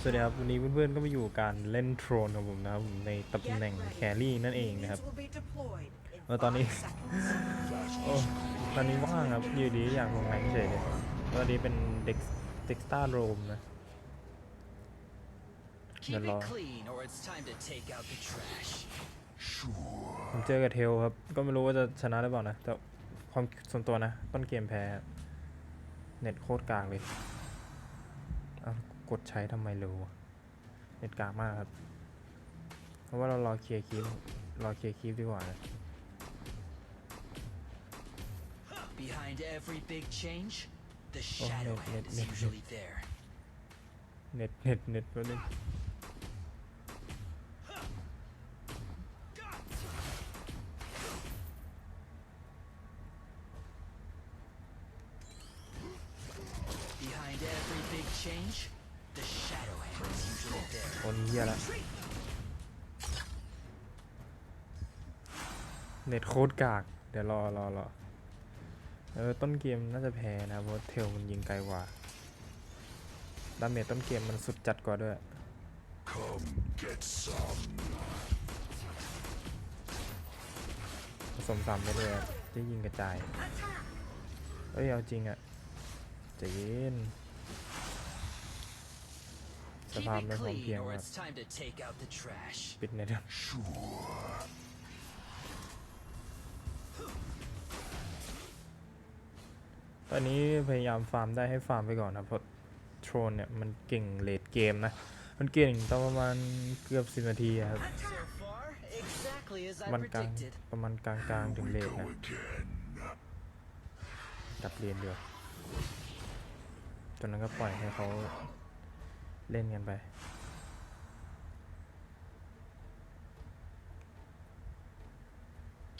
สวัสดีครับ วันนี้เพื่อนๆก็มาอยู่การเล่นโทรนของผมนะครับผมในตำแหน่งแครี่นั่นเองนะครับเออตอนนี้ โอ้ ตอนนี้ว่างครับ อยู่ดีอยากลงแรงเฉยเลยตอนนี้เป็นเด็กเด็กสตาร์โรมนะ Keep Hello. it clean or it's time to take out the trash. ผมเจอกับเทลครับ ก็ไม่รู้ว่าจะชนะหรือเปล่านะ แต่ความส่วนตัวนะ ต้นเกมแพ้ เน็ตโคตรกลางเลยเอา กดใช้ทำไมเร็ววะเน็ตกลางมากครับ เพราะว่าเรารอเคลียร์คลิปรอเคลียร์คลิปดีกว่านะ Behind every big change, the Oh, shadow net, hand net, is net, net. usually there. เน็ตเน็ตเน็ตแป๊บนึ ตโคตรกาก เดี๋ยวรอรอรอเออต้นเกมน่าจะแพ้นะเพราะเทลมันยิงไกลกว่าดาเมจต้นเกมมันสุดจัดกว่าด้วยผสมสามไปเลยจะยิงกระจาย เอ้ย เอาจริงอะจะเย็นสภาพไม่พร้อมเพียงครับปิดเน็ตครั ตอนนี้พยายามฟาร์มได้ให้ฟาร์มไปก่อนนะเพราะโทรนเนี่ยมันเก่งเลดเกมนะ มันเก่งตอนประมาณเกือบสิบนาทีครับ มันกลางประมาณกลางกลางๆถึงเลดนะดับเรียนเดียวจนนั้นก็ปล่อยให้เขาเล่นกันไป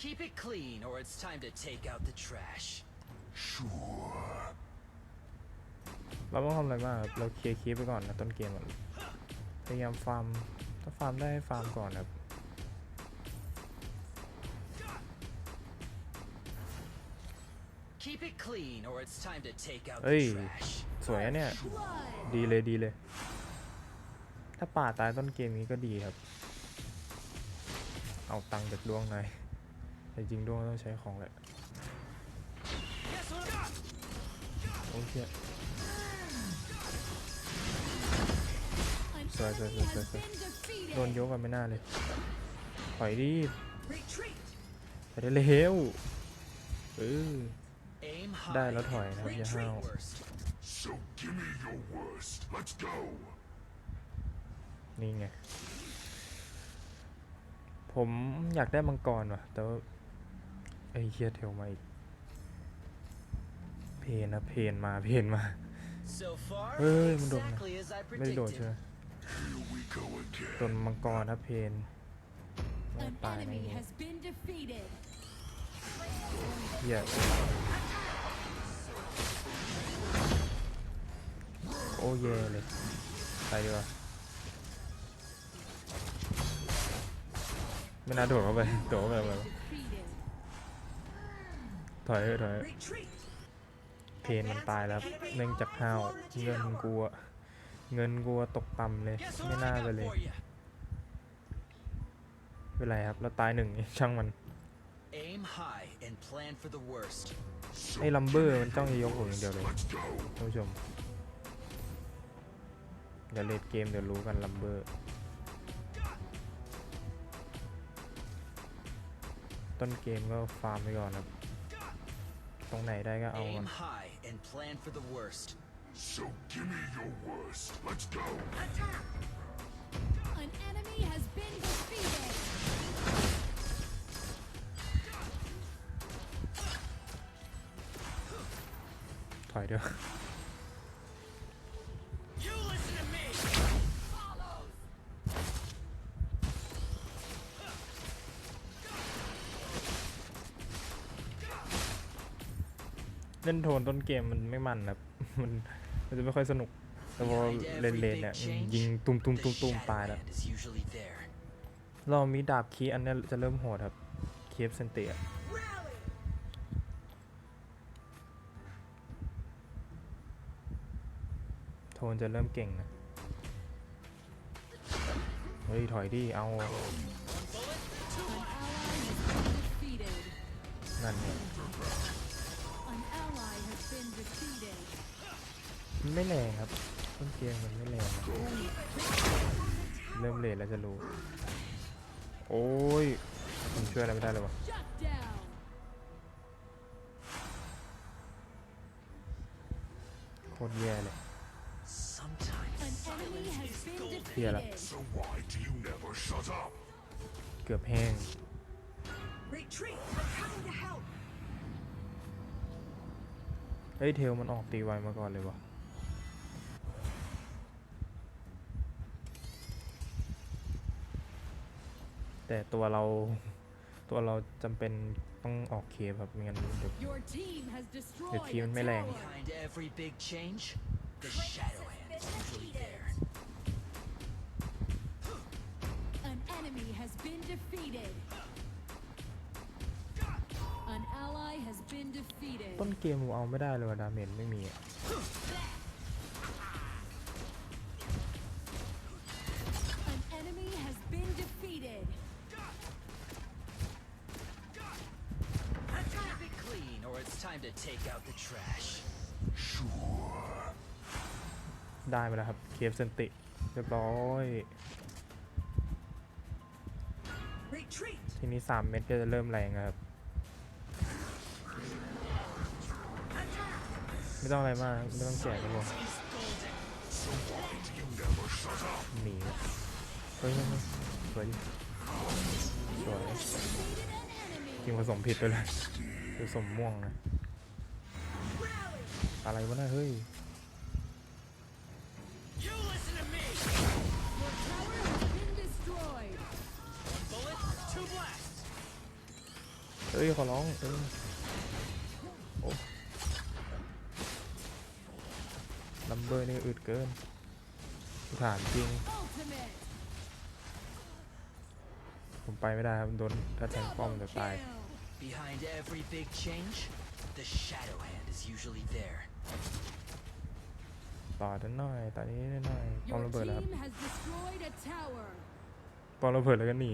Keep it clean or it's time to take out the trash. Sure. เราต้องทำอะไรบ้างครับเราเคลียร์คีปไปก่อนนะต้นเกมอะพยายามฟาร์มถ้าฟาร์มได้ให้ฟาร์มก่อนครับ Keep it clean or it's time to take out เอ้ย the trash. สวยอะเนี่ย ดีเลยดีเลย ถ้าป่าตายต้นเกมนี้ก็ดีครับ เอาตังค์จากดวงหน่อยแต่จริงดวงต้องใช้ของแหละ โอ้ยเชี่ย An Sorry, sorry, enemy sorry, has sorry. been โดน defeated. ยกกันไม่น่าเลยถอยดิไปได้เร็วเออ Aim high. ได้แล้วถอยนะครับอย่าห้าว Retreat worst. So give me your worst. Let's go. นี่ไง ผมอยากได้มังกรว่ะ แต่ว่าไอ้เฮียเทลมาอีกเพ นนะเพนมาเพนมา So far, Ê, mình đụng này. exactly as I ไม่ได้โดดใช่ไหม predicted. Here we go โดน again. มังกรนะเพน An ตายนะ enemy has been defeated. เฮียโอ้เย่เลยไปดีกว่าไม่น่าโดดเข้าไปโดดเข้าไปแบบ Defeated. ถอยเถอะถอย เถอะเพนมันตายแล้วครับเนื่องจากห้าวเงินกลัว เงินกลัวตกต่ำเลย Guess ไม่ what น่า I ไป got เลย for you? ไม่เป็นไรครับ เราตายหนึ่งช่างมัน Aim high and plan for the worst. So ไอ้ลัมเบอร์มันจ้องจะยกผมอย่างเดียวเลย let's go. ท่านผู้ชมเดี๋ยวเลดเกมเดี๋ยวรู้กันลัมเบอร์ ต้นเกมก็ฟาร์มไปก่อนครับ ตรงไหนได้ก็เอามัน Aim high and plan for the worst. So give me your worst. Let's go. An enemy has been defeated. ถอ เล่นโทนต้นเกมมันไม่มันครับมันมันจะไม่ค่อยสนุกแต่พอ Behind เลน every เลน big เนี่ย change, ยิงตุ้มตุ้ม the ตุ้มตุ้ม shadow ตายแล้ว hand is usually there. เรามีดาบคีอันเนี้ยจะเริ่มโหดครับเคฟเซนเตียโทนจะเริ่มเก่งนะเฮ้ยถอยดิเอา An ally has been defeated. นั่นเนี่ย มันไม่แรงครับต้นเกมมันไม่แรงนะเริ่มเลทแล้วจะรู้ โอ้ยผมช่วยอะไรไม่ได้เลยวะ Shut down. โคตรแย่เลย Sometimes An enemy silence has is been golden. Here, là- defeated. So why do you never shut up? เกือบแห้ง เฮ้ยเทลมันออกตีไวมาก่อนเลยวะแต่ตัวเราตัวเราจำเป็นต้องออกเคปครับไม่งั้นเดี๋ยว Your team has destroyed Your team a mới lèn. tower. Behind every big change, the shadow hand is usually there. An enemy has been defeated. ต้นเกมกูเอาไม่ได้เลยว่ะดาเมจไม่มีอะ An enemy has been defeated. Keep it clean, or it's time to take out the trash. ได้มาแล้วครับ เคฟเซนติเรียบร้อย Retreat! ทีนี้ 3 เม็ดก็จะเริ่มแรงแล้วครับ ไม่ต้องอะไรมาก ไม่ต้องแจกกันหรอกหนีเฮ้ยสวยสวยทีมผสมผิดไปเลยผสมม่วงนะอะไรวะน่าเฮ้ยเฮ้ยขอร้องเออ ลัมเบอร์นี่อึดเกินถามจริง Ultimate. ผมไปไม่ได้ครับโดนถ้าแทงป้อม Double จะตาย kill. Behind every big change, the shadow hand is usually there. ต่อด้านหน่อยต่อนี้ด้านหน่อยป้อม Your ระเบิดแล้วครับ team has destroyed a tower. ป้อมระเบิดแล้วก็หนี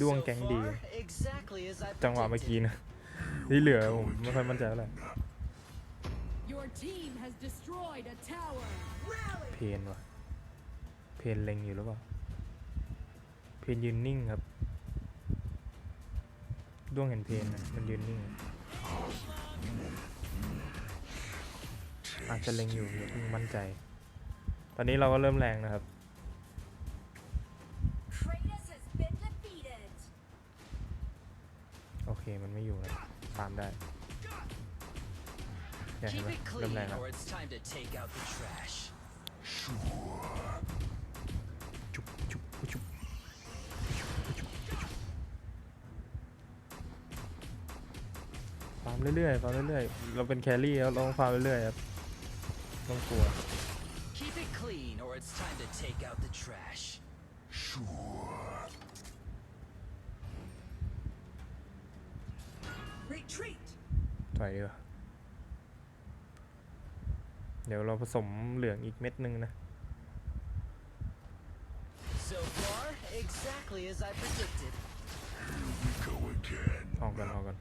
ดวง So แก๊งดี far, exactly as I จังหวะเมื่อ predicted. กี้นะที่เหลือผมไม่ค่อยมั่นใจเท่าไหร่ Your team has destroyed a tower. Rally! เพนวะเพนเล็งอยู่หรือเปล่า เพนยืนนิ่งครับ ดวงเห็นเพนนะมันยืนนิ่ง อาจจะเล็งอยู่อย่าเพิ่งมั่นใจ ตอนนี้เราก็เริ่มแรงนะครับ Kratos has been defeated. โอเคมันไม่อยู่นะ ตามได้เนี่ยเห็น Keep ไหม it เริ่ม clean, แรงแล้ว or it's time to take out the trash. จุบจุบจุบฟาร์มเรื่อยๆฟาร์มเรื่อยๆ เราเป็นแครี่แล้วเราต้องฟาร์มเรื่อยๆครับต้องกลัว Keep it clean, or it's time to take out the trash. Retreat! ถอยดีกว่าเดี๋ยวเราผสมเหลืองอีกเม็ดหนึ่งนะ So far, exactly as I predicted. We go again. ออกกันออกกัน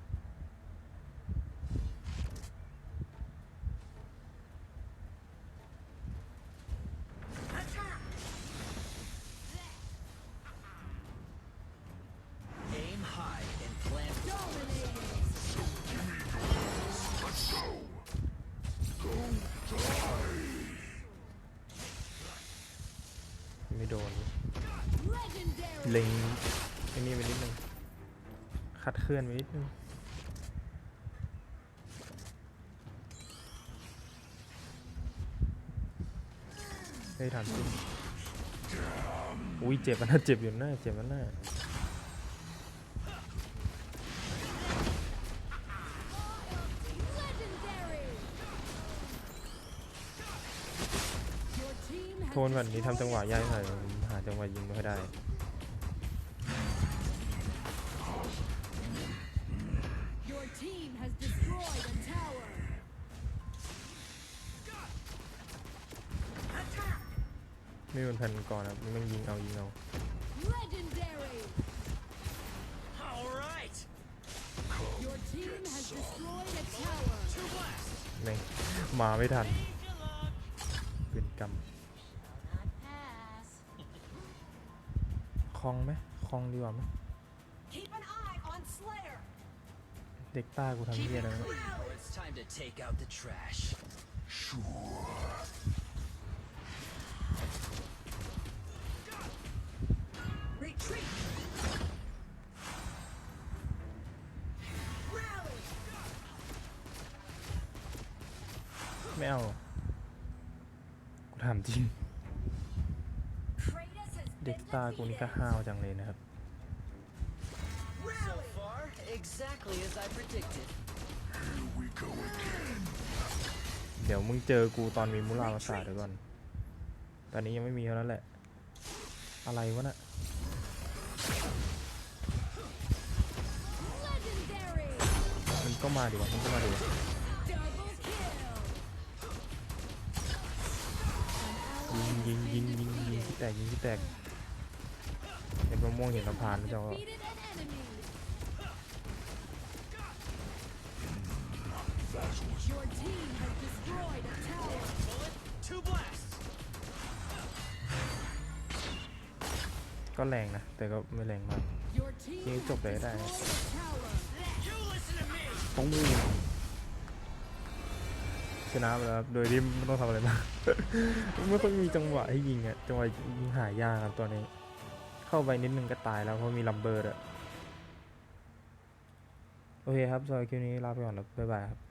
ไม่โดน Legendary. เล็งไอ้นี่ไปนิดนึงคัดเคลื่อนไปนิดนึงเฮ้ยถามจริงอุ้ยเจ็บมันน่าเจ็บอยู่หน้าเจ็บมันหน้า โทนแบบนี้ทำจังหวะยากหน่อยผมหาจังหวะยิงไม่ค่อยได้ team has destroyed a tower. Attack! ไม่เป็นแผ่นก่อนครับมันยิงเอายิงเอา Legendary. All right. Your team has destroyed a tower. To blast. แม่งมาไม่ทันเป็นกรรม คลองไหมคลองดีกว่าไหม Keep an eye on Slayer! เด็กต้ากูทำ Keep เหี้ย it อะไรวะ clean, or it's time to take out the trash. Retreat! Rally! ไม่เอา กูถามจริง Kratos has เด็ก been ตากูนี่ก็ defeated. ห้าวจังเลยนะครับ So Rally! far, exactly as I predicted. Here we go again. เดี๋ยวมึงเจอกูตอนมีมุลาประสาทเดี๋ยวก่อน ตอนนี้ยังไม่มีเท่านั้นแหละ อะไรวะน่ะ Legendary. มันก็มาดิวะมันก็มาดิวะ Double kill. ยิงยิงยิงยิงยิงที่แตกยิงที่แตกเห็นมะม่วงห็นน้ำพานเจ้าก็แรงนะ แต่ก็ไม่แรงมากยิงจบเลยได้ต้องมืชนะแล้ว โดยที่ไม่ต้องทำอะไรมาก ไม่ค่อยมีจังหวะให้ยิงอะจังหวะยิงหายยากครับตอนนี้ เข้าไปนิดนึงก็ตายแล้วเพราะมีลัมเบอร์อะโอเคครับสำหรับคลิปนี้ลาไปก่อนแล้วบ๊ายบายครับ